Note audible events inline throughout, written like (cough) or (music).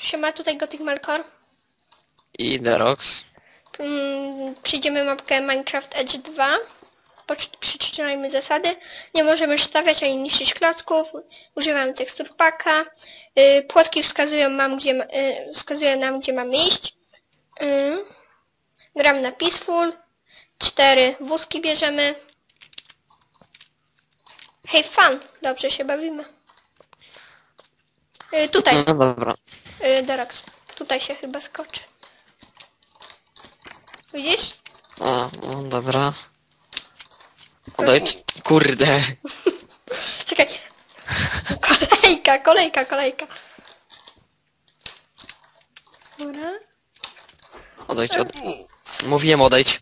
Siema, tutaj Gothic Malkor. I Derox. Mm, Przyjdziemy mapkę Minecraft Edge 2. Poczy- Przeczytajmy zasady. Nie możemy stawiać ani niszczyć klocków. Używamy tekstur paka. Y, płotki wskazują, mam, gdzie, ma- y, wskazują nam, gdzie mamy iść. Y, gram na Peaceful. Cztery wózki bierzemy. Hej, fun! Dobrze się bawimy. Y, tutaj, No dobra. Y, Derax. Tutaj się chyba skoczy. Widzisz? O, no dobra. Odejdź. Kurde. (laughs) Czekaj. Kolejka, kolejka, kolejka. Dobra. Odejdź, od... Mówiłem odejdź.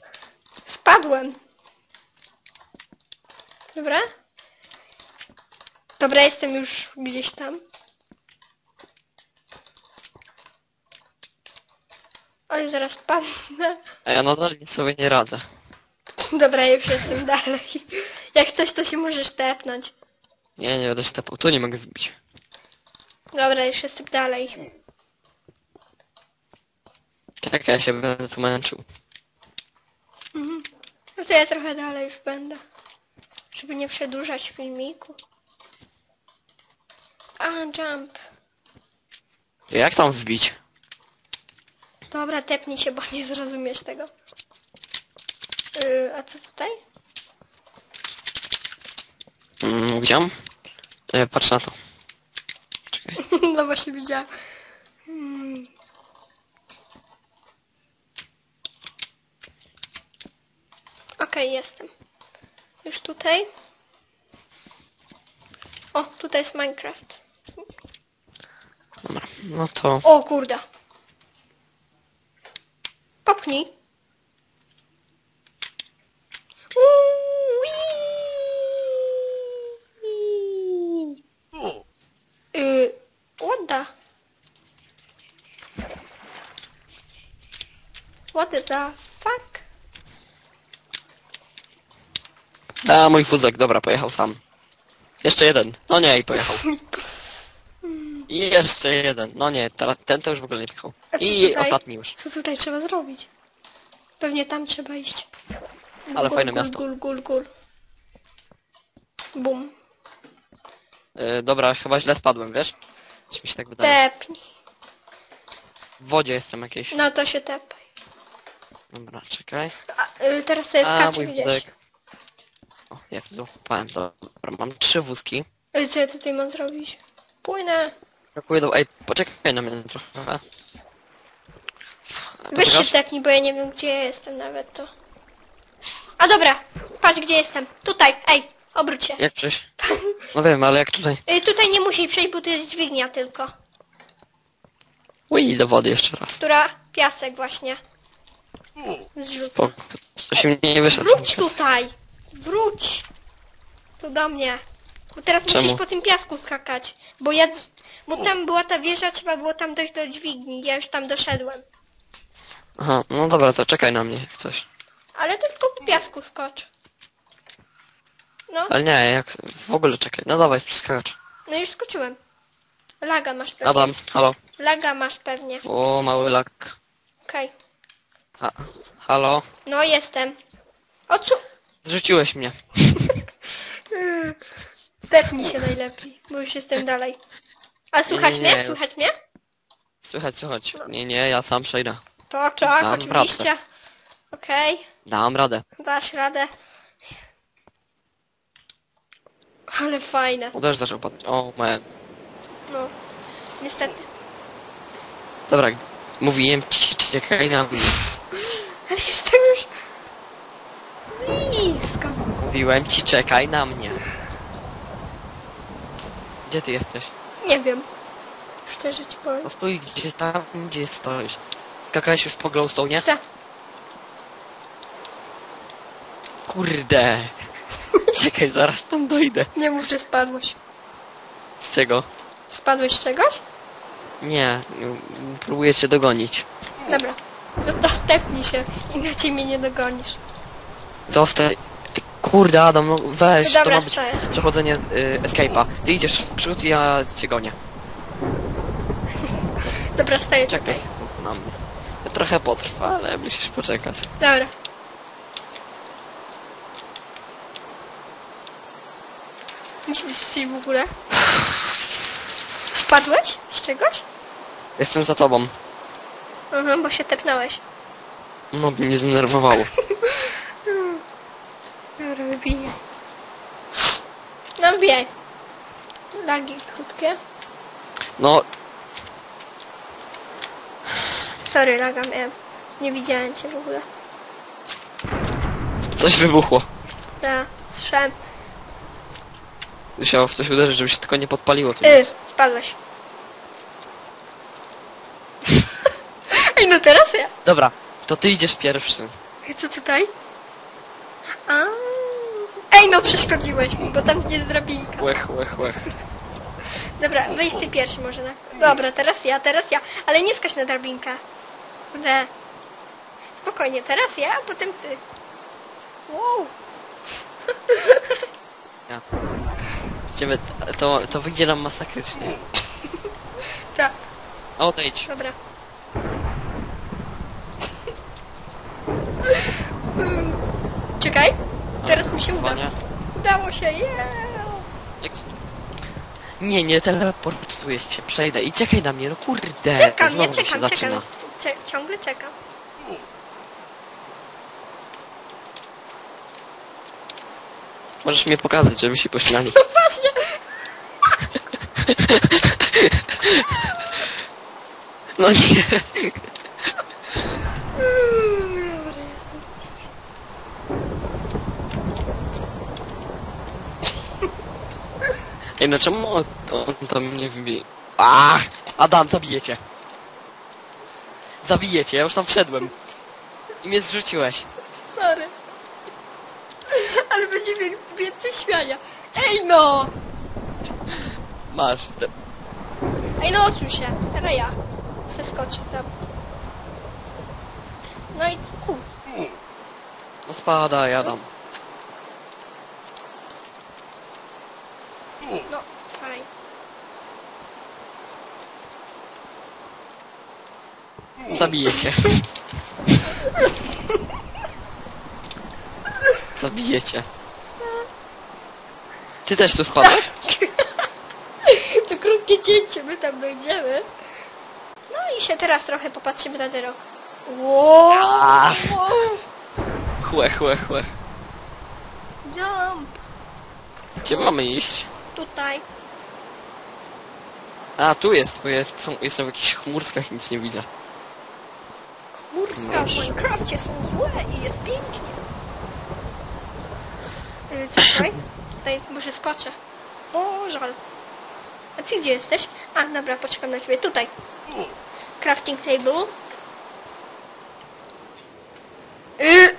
Spadłem. Dobra. Dobra, jestem już gdzieś tam. Oj, zaraz padnę. A ja nadal nic sobie nie radzę. Dobra, już jestem dalej. Jak coś, to się możesz tepnąć. Nie, nie będę się tepał. Tu nie mogę wbić. Dobra, już jestem dalej. Tak, ja się będę tu męczył. Mhm. No to ja trochę dalej już będę. Żeby nie przedłużać filmiku. A, jump. Jak tam wbić? Dobra, tepnij się, bo nie zrozumiesz tego. Yy, a co tutaj? Mm, gdzie? E, patrz na to. Czekaj. (laughs) no właśnie widziałam. Hmm. Okej, jestem. Już tutaj. O, tutaj jest Minecraft. Dobra. No to... O kurde. A, mój wózek, dobra, pojechał sam. Jeszcze jeden. No nie, i pojechał. I jeszcze jeden. No nie, ten to już w ogóle nie pojechał. A co I tutaj? ostatni już. Co tutaj trzeba zrobić? Pewnie tam trzeba iść. Ale fajne miasto. Gul, gul, gul. Bum. E, dobra, chyba źle spadłem, wiesz? Coś mi się tak wydaje. Tepnij. W wodzie jestem jakiejś. No to się tepaj. Dobra, czekaj. A, y, teraz sobie A, skacz mój gdzieś. wózek. O, jest, złapałem, dobra. Mam trzy wózki. Y, Co ja tutaj mam zrobić? Płynę. Skakuję do... Ej, poczekaj na mnie trochę. Weź się Poczekasz? bo ja nie wiem gdzie ja jestem nawet to. A dobra, patrz gdzie jestem. Tutaj, ej, obróć się. Jak przejść? No wiem, ale jak tutaj? Y, tutaj nie musisz przejść, bo tu jest dźwignia tylko. Ui, do wody jeszcze raz. Która piasek właśnie. Zrzuca. Spoko. Coś mi nie wyszedł. Wróć tutaj! Wróć! Tu do mnie. Bo teraz Czemu? musisz po tym piasku skakać. Bo ja... Bo tam była ta wieża, trzeba było tam dojść do dźwigni. Ja już tam doszedłem. Aha, no dobra, to czekaj na mnie jak coś. Ale tylko po piasku skocz. No, Ale nie, jak w ogóle czekaj. No dawaj, skacz. no już skoczyłem. Laga masz pewnie. Adam, halo. Laga masz pewnie. O, mały lak. Okej. Ha, halo. No jestem. O co? Zrzuciłeś mnie. (laughs) Tepnij się najlepiej, bo już jestem dalej. A słychać nie, nie, mnie? już. Słychać mnie? Słychać, słychać. Nie, nie, ja sam przejdę. To tak, Dam oczywiście. Okej. Dam radę. Dasz radę. Ale fajne. Uderz zaczął padać. O, man. No. Niestety. Dobra, mówiłem ci, czekaj na mnie. Ale jestem już Mówiłem ci, czekaj na mnie. Gdzie ty jesteś? Nie wiem. Szczerze ci powiem. No stój gdzie tam, gdzie stoisz. Skakałeś już po glowstone? Tak. Kurde. (laughs) Czekaj, zaraz tam dojdę. Nie mów, że spadłeś. Z czego? Spadłeś z czegoś? Nie, próbuję cię dogonić. Dobra. No to tepnij się, inaczej mnie nie dogonisz. Zostań. Kurde, Adam, no weź, No to dobra, ma być stoję. przechodzenie y, escape'a. Ty idziesz w przód i ja cię gonię. (laughs) Dobra, staję Czekaj tutaj. na mnie. To trochę potrwa, ale musisz poczekać. Dobra. Nic jesteś w ogóle? Spadłeś z czegoś? Jestem za tobą. Aha, bo się tepnąłeś. No, mnie denerwowało. (laughs) Wybiję. No wbijaj. Lagi krótkie. No, Sorry, laga miałem. Nie widziałem cię w ogóle. coś wybuchło. Da, słyszałem. Musiało w coś uderzyć, żeby się tylko nie podpaliło. Tu Y, spadłeś. (laughs) Ej, no teraz ja. Dobra, to ty idziesz pierwszy. Co tutaj? A. Ej, no przeszkodziłeś mi, bo tam jest drabinka. Łech, łech, łech. Dobra, wejdź ty pierwszy może na... Dobra, teraz ja, teraz ja. Ale nie skacz na drabinkę. Kurde. Spokojnie, teraz ja, a potem ty. Wow. (laughs) Ja. Idziemy, to, to wyjdzie nam masakrycznie. (laughs) Tak, Odejdź. dobra. (laughs) Czekaj, teraz mi się uda. Wania. Udało się, yeah. Jak... Nie, nie teleportuję się, przejdę i czekaj na mnie, no kurde. Czekam, znowu mi się czekam, zaczyna. czekam. Cze- ciągle czekam. Możesz mnie pokazać, żeby się pośmiali. No właśnie. (laughs) No nie. Ej, no czemu on, on to mnie wybije? Ach! Adam, zabijecie. Zabijecie, ja już tam wszedłem. I mnie zrzuciłeś. Sorry. Ale będzie wie- więcej śmiania. Ej no! Masz. Te- Ej no odsuń się. Teraz ja. Zeskoczę tam. No i ku. No spadaj, Adam. No, fajnie. Zabiję cię. Zabiję cię. Ty też tu spadłeś? To krótkie cięcie, my tam dojdziemy. No i się teraz trochę popatrzymy na ten rok. Wow! Ach. Chłe, chłe, chłe. Jump! Gdzie mamy iść? Tutaj. A, tu jest, bo ja są, jestem w jakichś chmurskach, nic nie widzę. Chmurska w. Minecrafcie są złe i jest pięknie. Yy, czekaj. Tutaj może skoczę. O, żal. A ty gdzie jesteś? A, dobra, poczekam na ciebie. Tutaj. Crafting table. Yy.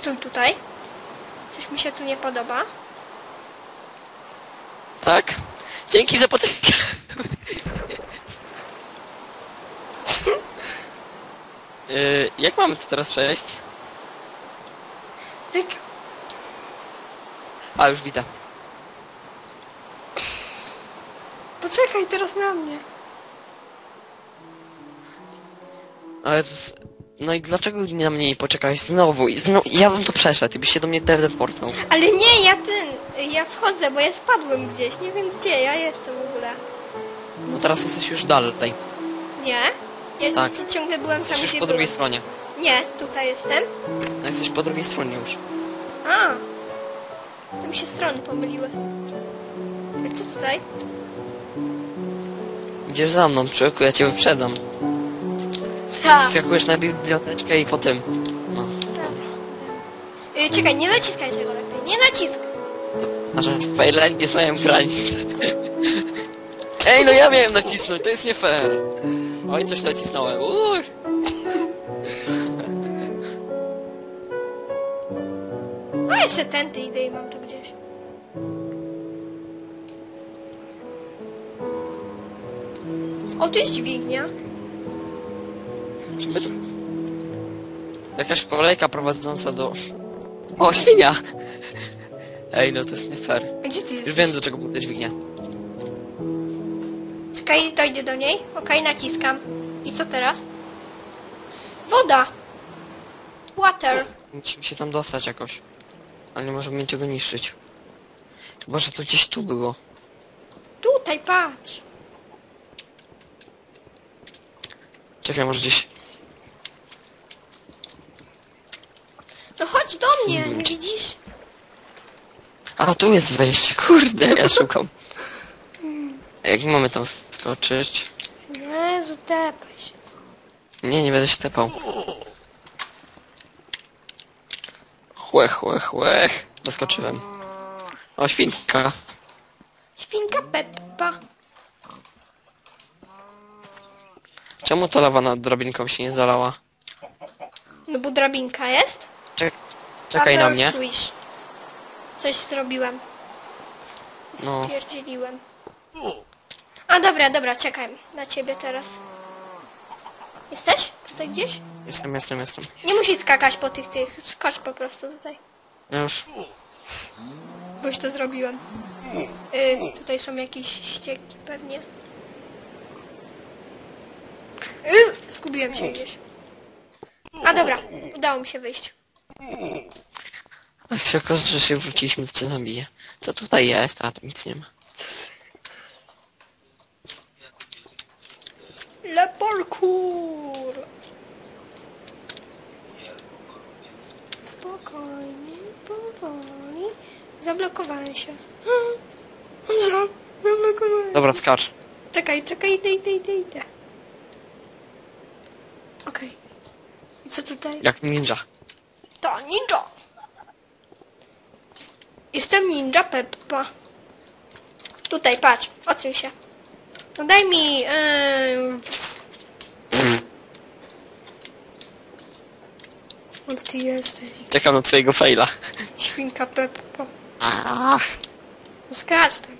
Stój tutaj. Coś mi się tu nie podoba. Tak? Dzięki, że poczekałeś. Yy, jak mamy to teraz przejść? Tyk. A, już widzę. Poczekaj teraz na mnie. Ale to jest... No i dlaczego na mnie nie poczekałeś znowu? I znowu, ja bym to przeszedł, byś się do mnie teleportnął. Ale nie, ja ten, ja wchodzę, bo ja spadłem gdzieś, nie wiem gdzie, ja jestem w ogóle. No teraz jesteś już dalej. Nie? Ja Tak. ciągle byłem tam, Jesteś już gdzie po drugiej byłem. stronie. Nie, tutaj jestem. No jesteś po drugiej stronie już. A, to mi się strony pomyliły. A co tutaj? Idziesz za mną, człowieku, ja cię wyprzedzam. Ha! Skakujesz na biblioteczkę i potem... No, Y, czekaj, nie naciskaj tego lepiej, nie naciskaj. nasze fejle nie znają granic. (laughs) Ej, no ja miałem nacisnąć, to jest nie fair. Oj, coś nacisnąłem. Uch. A jeszcze tędy idę i mam tu gdzieś. O, tu jest dźwignia. Czy my tu... Jakaś kolejka prowadząca do... O, świnia! Ej, no to jest nie fair. Gdzie ty Już jesteś? wiem, do czego była ta dźwignia. Czekaj, Czekaj, dojdę do niej. Okej, naciskam. I co teraz? Woda! Water. Musimy się tam dostać jakoś. Ale nie możemy niczego niszczyć. Chyba, że to gdzieś tu było. Tutaj, patrz. Czekaj, może gdzieś... No chodź do mnie, nie Hmm. widzisz? A, tu jest wejście, kurde, ja szukam. (laughs) Jak mamy tam skoczyć? Jezu, tepaj się. Nie, nie będę się tepał. Chłech, chłech, chłech. Doskoczyłem. O, świnka. Świnka Peppa. Czemu ta lawa nad drabinką się nie zalała? No bo drabinka jest. Czek czekaj na mnie. Swish. Coś zrobiłem. Coś No. stwierdziliłem. A dobra, dobra, czekaj. Na ciebie teraz. Jesteś? Tutaj gdzieś? Jestem, jestem, jestem. Nie musisz skakać po tych tych. Skocz po prostu tutaj. Ja już... Bo już to zrobiłem. Y, tutaj są jakieś ścieki pewnie. Y, zgubiłem się gdzieś. A dobra, udało mi się wyjść. Jak się okaże, że się wróciliśmy, to cię zabiję. Co tutaj jest? A, tam nic nie ma. Le parkour! Spokojnie, powoli. Zablokowałem się. Za, zablokowałem. Dobra, skacz. Czekaj, czekaj, idę, idę, idę, idę. Okej. I co tutaj? Jak ninja. To ninja. Jestem ninja Peppa. Tutaj, patrz, odsuń się. No daj mi... Yy... O, ty jesteś. Czekam na twojego faila. Świnka Peppa. No skacz tam.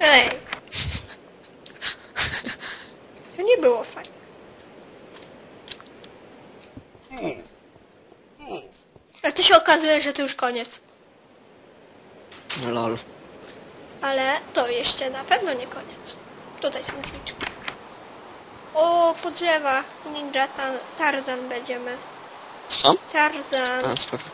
Ej. To nie było fajne. A to się okazuje, że to już koniec. Lol. Ale to jeszcze na pewno nie koniec. Tutaj są drzwiczki. O, po drzewach. Ninja Tar- Tarzan będziemy. Co? Tarzan. A, spoko.